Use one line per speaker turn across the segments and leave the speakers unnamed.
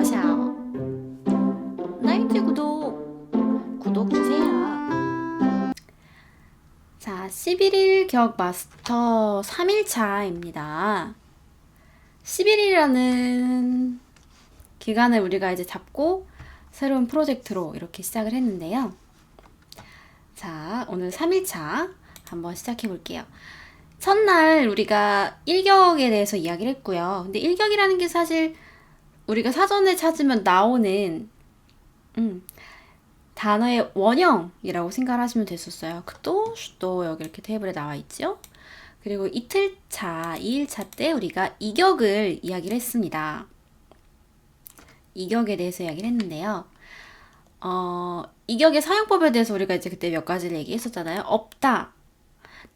러시아어. 나이트 구독, 구독 주세요. 자, 11일 격 마스터 3일차입니다. 11일이라는 기간을 우리가 이제 잡고 새로운 프로젝트로 이렇게 시작을 했는데요. 자, 오늘 3일차 한번 시작해 볼게요. 첫날 우리가 일격에 대해서 이야기를 했고요. 근데 일격이라는 게 사실 우리가 사전에 찾으면 나오는 음, 단어의 원형이라고 생각하시면 됐었어요. 그또 또 여기 이렇게 테이블에 나와 있죠. 그리고 이틀차, 2일차 때 우리가 이격을 이야기를 했습니다. 이격에 대해서 이야기를 했는데요. 어, 이격의 사용법에 대해서 우리가 이제 그때 몇 가지를 얘기했었잖아요. 없다.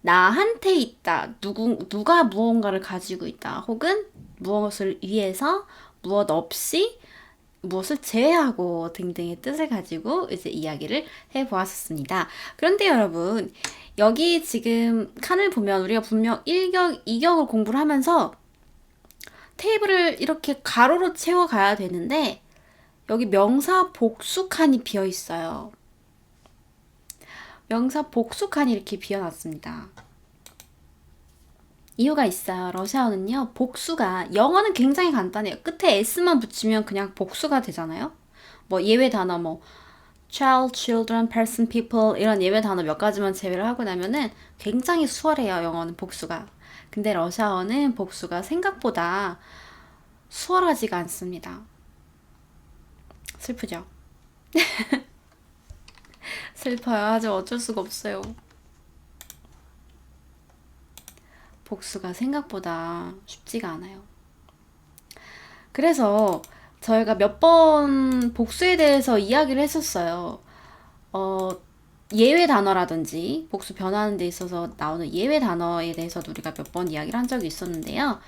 나한테 있다. 누구, 누가 무언가를 가지고 있다. 혹은 무엇을 위해서 무엇 없이 무엇을 제외하고 등등의 뜻을 가지고 이제 이야기를 해 보았었습니다. 그런데 여러분, 여기 지금 칸을 보면 우리가 분명 1격, 2격을 공부를 하면서 테이블을 이렇게 가로로 채워 가야 되는데 여기 명사 복수 칸이 비어 있어요. 명사 복수 칸이 이렇게 비어 놨습니다. 이유가 있어요. 러시아어는요, 복수가, 영어는 굉장히 간단해요. 끝에 s만 붙이면 그냥 복수가 되잖아요. 뭐 예외 단어 뭐 child, children, person, people 이런 예외 단어 몇 가지만 제외를 하고 나면은 굉장히 수월해요. 영어는 복수가. 근데 러시아어는 복수가 생각보다 수월하지가 않습니다. 슬프죠? 슬퍼요. 아주 어쩔 수가 없어요. 복수가 생각보다 쉽지가 않아요. 그래서 저희가 몇 번 복수에 대해서 이야기를 했었어요. 어, 예외 단어라든지 복수 변하는 데 있어서 나오는 예외 단어에 대해서도 우리가 몇 번 이야기를 한 적이 있었는데요.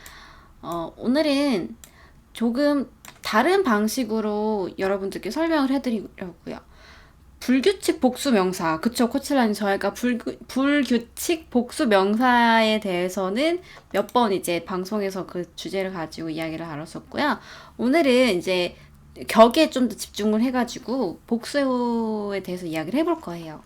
어, 오늘은 조금 다른 방식으로 여러분들께 설명을 해드리려고요. 불규칙 복수 명사. 그쵸, 코치라님. 저희가 불, 불규칙 복수 명사에 대해서는 몇 번 이제 방송에서 그 주제를 가지고 이야기를 다뤘었고요. 오늘은 이제 격에 좀 더 집중을 해가지고 복수에 대해서 이야기를 해볼 거예요.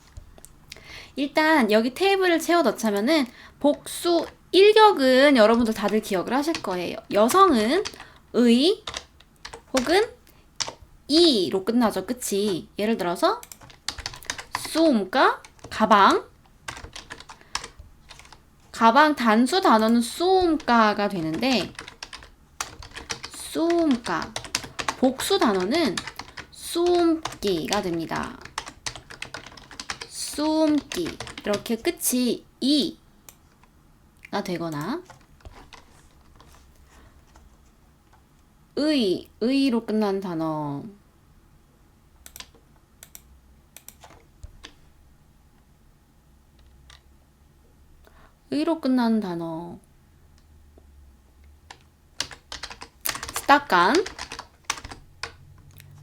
일단 여기 테이블을 채워 넣자면은 복수 1격은 여러분들 다들 기억을 하실 거예요. 여성은 의 혹은 이로 끝나죠. 끝이. 예를 들어서 쏘움가 가방. 가방 단수 단어는 쏘움가가 되는데 쏘움가 복수 단어는 쏘움기가 됩니다. 쏘움기. 이렇게 끝이 이가 되거나 의 의로 끝난 단어 의로 끝나는 단어. 스타칸.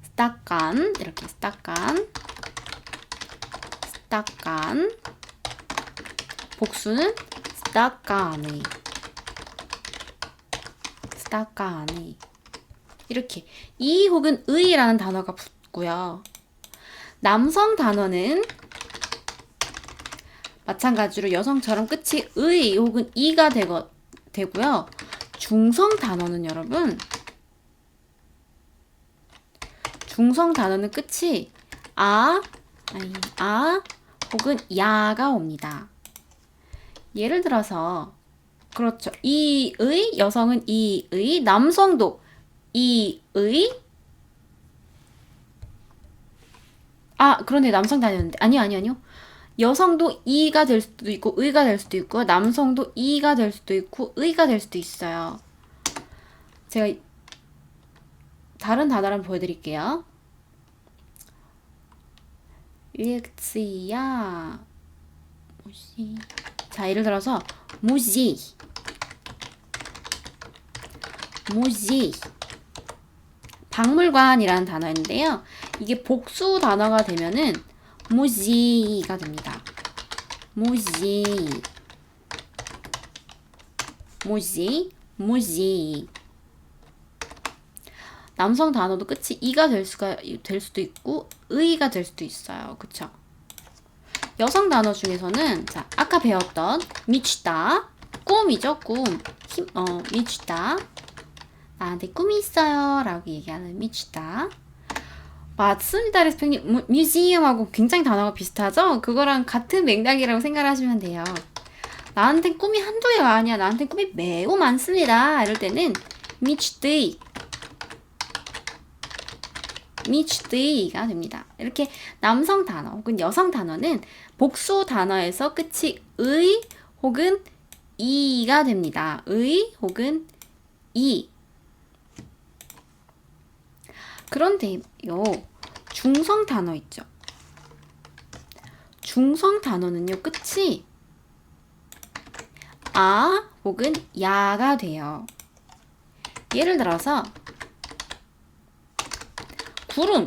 스타칸. 이렇게 스타칸. 스타칸. 복수는 스타칸이. 스타칸이. 이렇게 이 혹은 의라는 단어가 붙고요. 남성 단어는 마찬가지로 여성처럼 끝이 의 혹은 이가 되고, 되고요. 중성 단어는 여러분 중성 단어는 끝이 아, 아니, 아 혹은 야가 옵니다. 예를 들어서 그렇죠. 이의 여성은 이의 남성도 이의 아 그런데 남성 단어였는데 아니요 아니요 아니요 여성도 이가 될 수도 있고 의가 될 수도 있고 남성도 이가 될 수도 있고 의가 될 수도 있어요. 제가 다른 단어를 보여드릴게요. 리액치야 뭐지? 자 예를 들어서 무지 무지 박물관이라는 단어인데요. 이게 복수 단어가 되면은 무지가 됩니다. 무지 무지 무지 남성 단어도 끝이 이가 될 수가 될 수도 있고 의가 될 수도 있어요. 그쵸? 여성 단어 중에서는 자 아까 배웠던 미치다 꿈이죠 꿈 힘, 어 미치다 나한테 꿈이 있어요 라고 얘기하는 미치다 맞습니다. 레스펙님. 무- 뮤지엄하고 굉장히 단어가 비슷하죠? 그거랑 같은 맥락이라고 생각하시면 돼요. 나한테 꿈이 한두 개가 아니야. 나한테 꿈이 매우 많습니다. 이럴 때는 미치드 미치드가 됩니다. 이렇게 남성 단어 혹은 여성 단어는 복수 단어에서 끝이 의 혹은 이가 됩니다. 의 혹은 이. 그런데요, 중성 단어 있죠. 중성 단어는요, 끝이 아 혹은 야가 돼요. 예를 들어서 구름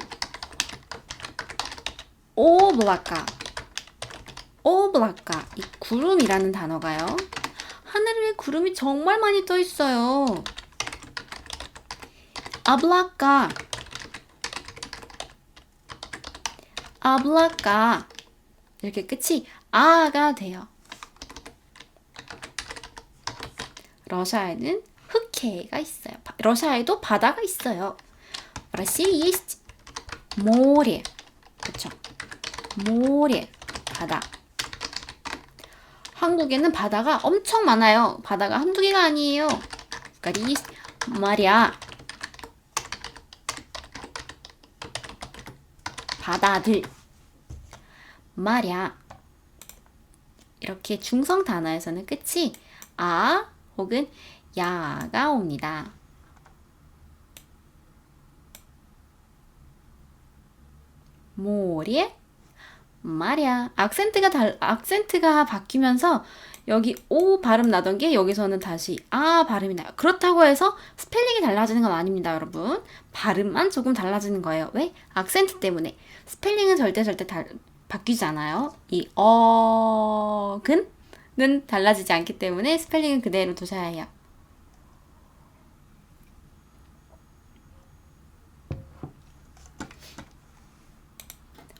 오블라카 오블라카 이 구름이라는 단어가요 하늘 위에 구름이 정말 많이 떠 있어요 아블라카 아블라카 이렇게 끝이 아가 돼요 러시아에는 흑해가 있어요 바- 러시아에도 바다가 있어요 В России есть море. 그쵸? 모래, 바다. 한국에는 바다가 엄청 많아요. 바다가 한두 개가 아니에요. 그러니까 есть моря. 바다들. 말야. 이렇게 중성 단어에서는 끝이 아 혹은 야가 옵니다. 모래 말이야. 악센트가 달 악센트가 바뀌면서 여기 오 발음 나던 게 여기서는 다시 아 발음이 나요. 그렇다고 해서 스펠링이 달라지는 건 아닙니다, 여러분. 발음만 조금 달라지는 거예요. 왜? 악센트 때문에. 스펠링은 절대 절대 달, 바뀌지 않아요. 이 어근은 달라지지 않기 때문에 스펠링은 그대로 두셔야 해요.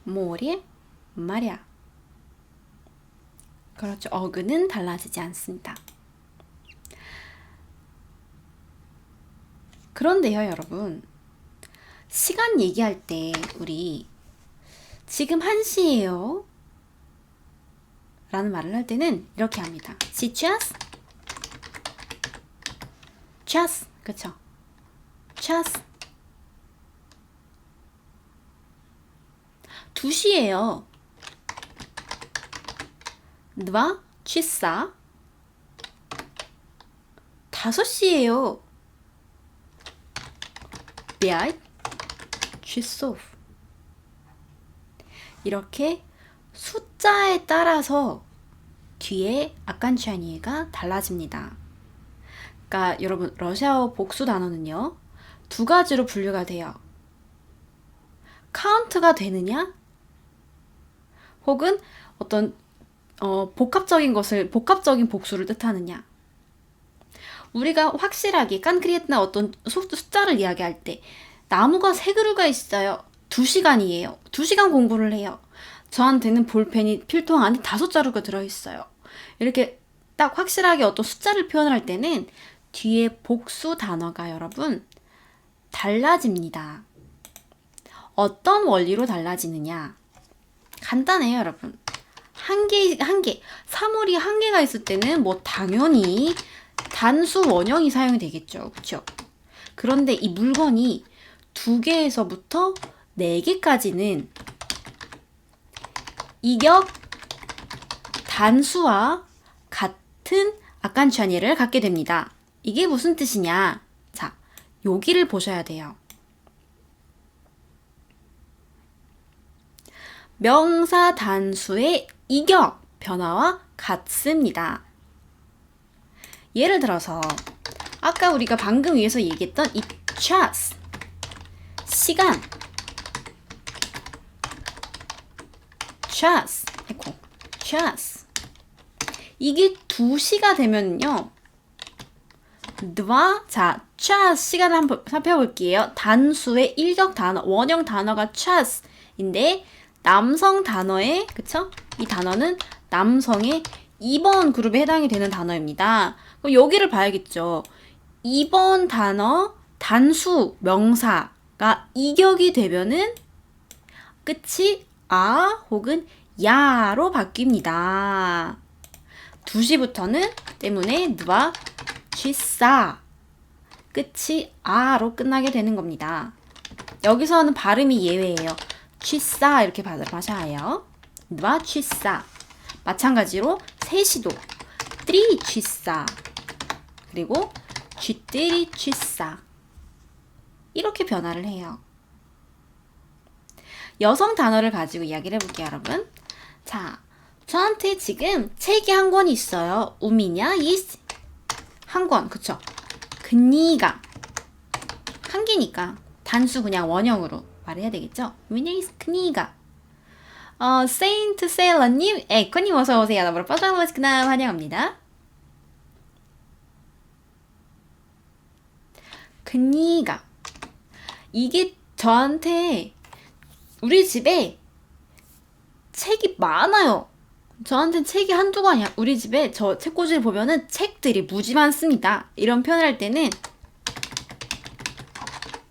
모래 말이야. 그렇죠. 어근은 달라지지 않습니다. 그런데요, 여러분. 시간 얘기할 때 우리 지금 1시예요. 라는 말을 할 때는 이렇게 합니다. сейчас час 그쵸? час 2시예요. 2 часа 5시예요. 5 часов 이렇게 숫자에 따라서 뒤에 아칸치아니에가 달라집니다. 그러니까 여러분 러시아어 복수 단어는요. 두 가지로 분류가 돼요. 카운트가 되느냐? 혹은 어떤 어, 복합적인 것을 복합적인 복수를 뜻하느냐? 우리가 확실하게 깐크리에트나 어떤 수- 숫자를 이야기할 때 나무가 세 그루가 있어요. 두 시간이에요. 두 시간 공부를 해요. 저한테는 볼펜이 필통 안에 다섯 자루가 들어있어요. 이렇게 딱 확실하게 어떤 숫자를 표현을 할 때는 뒤에 복수 단어가 여러분 달라집니다. 어떤 원리로 달라지느냐? 간단해요, 여러분. 한 개, 한 개. 사물이 한 개가 있을 때는 뭐 당연히 단수 원형이 사용이 되겠죠. 그쵸? 그런데 이 물건이 두 개에서부터 네 개까지는 이격 단수와 같은 아칸추아니를 갖게 됩니다. 이게 무슨 뜻이냐? 자, 여기를 보셔야 돼요. 명사 단수의 이겨 변화와 같습니다. 예를 들어서 아까 우리가 방금 위에서 얘기했던 이 chance 시간 chance 에코 chance 이게 2시가 되면요. dva 자, chance시간 한번 살펴볼게요. 단수의 일격 단어, 원형 단어가 chance인데 남성 단어의 그쵸? 이 단어는 남성의 2번 그룹에 해당이 되는 단어입니다. 그럼 여기를 봐야겠죠. 2번 단어 단수 명사가 이격이 되면은 끝이 아 혹은 야로 바뀝니다. 2시부터는 때문에 누가 취싸 끝이 아로 끝나게 되는 겁니다. 여기서는 발음이 예외예요. 취싸 이렇게 발음 하셔야 해요. 누가 취싸 마찬가지로 3시도 띠리 취싸 그리고 쥐띠리 취싸 이렇게 변화를 해요. 여성 단어를 가지고 이야기를 해볼게요, 여러분. 자, 저한테 지금 책이 한권 있어요. 우미냐, 이스. 한 권, 그쵸? 그니가. 한 개니까. 단수 그냥 원형으로 말해야 되겠죠? 우미냐, 이스, 그니가. 어, 세인트 세일러님, 에코님 어서오세요. 너무 빠져나오시구나 환영합니다. 그니가. 이게 저한테 우리 집에 책이 많아요. 저한테 책이 한두 권이야. 우리 집에 저 책꽂이를 보면은 책들이 무지 많습니다. 이런 표현을 할 때는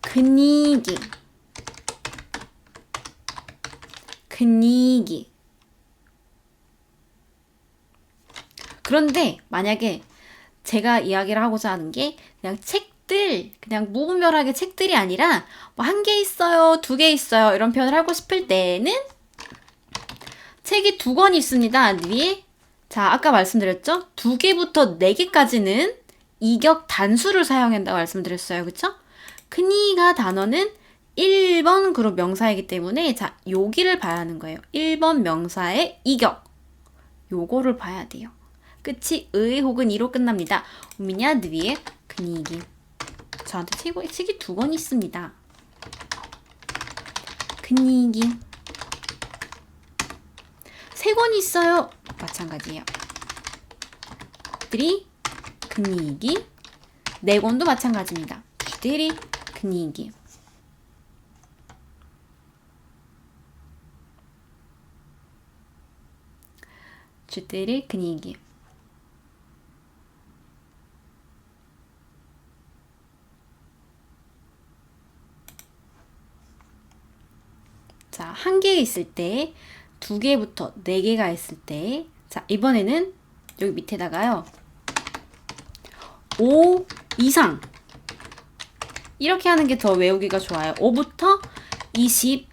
그니기 그니기 그런데 만약에 제가 이야기를 하고자 하는 게 그냥 책들 그냥 무분별하게 책들이 아니라 뭐 한 개 있어요, 두 개 있어요 이런 표현을 하고 싶을 때는 책이 두 권 있습니다. 위에 자 아까 말씀드렸죠? 두 개부터 네 개까지는 이격 단수를 사용한다고 말씀드렸어요, 그쵸? 크니가 단어는 1번 그룹 명사이기 때문에 자 여기를 봐야 하는 거예요. 1번 명사의 이격 요거를 봐야 돼요. 끝이 의 혹은 이로 끝납니다. 우미냐 느위의 그니기 저한테 책이, 책이 두 권 있습니다. 그니기 세 권 있어요. 마찬가지예요. 들이 그니기 네 권도 마찬가지입니다. 들이 그니기 주들이 그니기 자, 한 개 있을 때, 두 개부터 네 개가 있을 때, 자, 이번에는 여기 밑에다가요, 5 이상. 이렇게 하는 게 더 외우기가 좋아요. 5부터 20,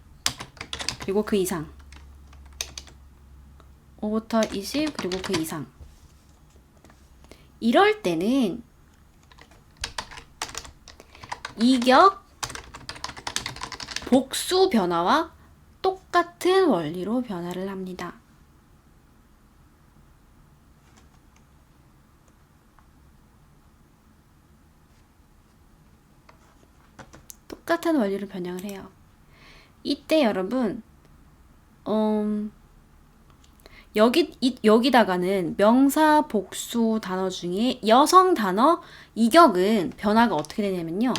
그리고 그 이상. 5부터 20, 그리고 그 이상. 이럴 때는 이격 복수 변화와 똑같은 원리로 변화를 합니다. 똑같은 원리로 변형을 해요. 이때 여러분, 음, 여기 이, 여기다가는 명사 복수 단어 중에 여성 단어 이격은 변화가 어떻게 되냐면요.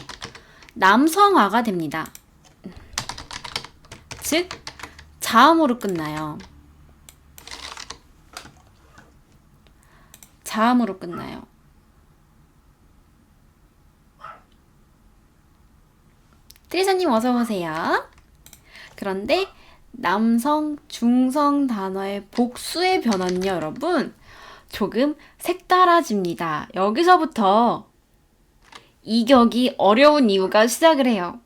남성화가 됩니다. 즉 자음으로 끝나요. 자음으로 끝나요. 트리사님 어서 오세요. 그런데 남성, 중성 단어의 복수의 변화는요, 여러분, 조금 색달라집니다. 여기서부터 이격이 어려운 이유가 시작을 해요.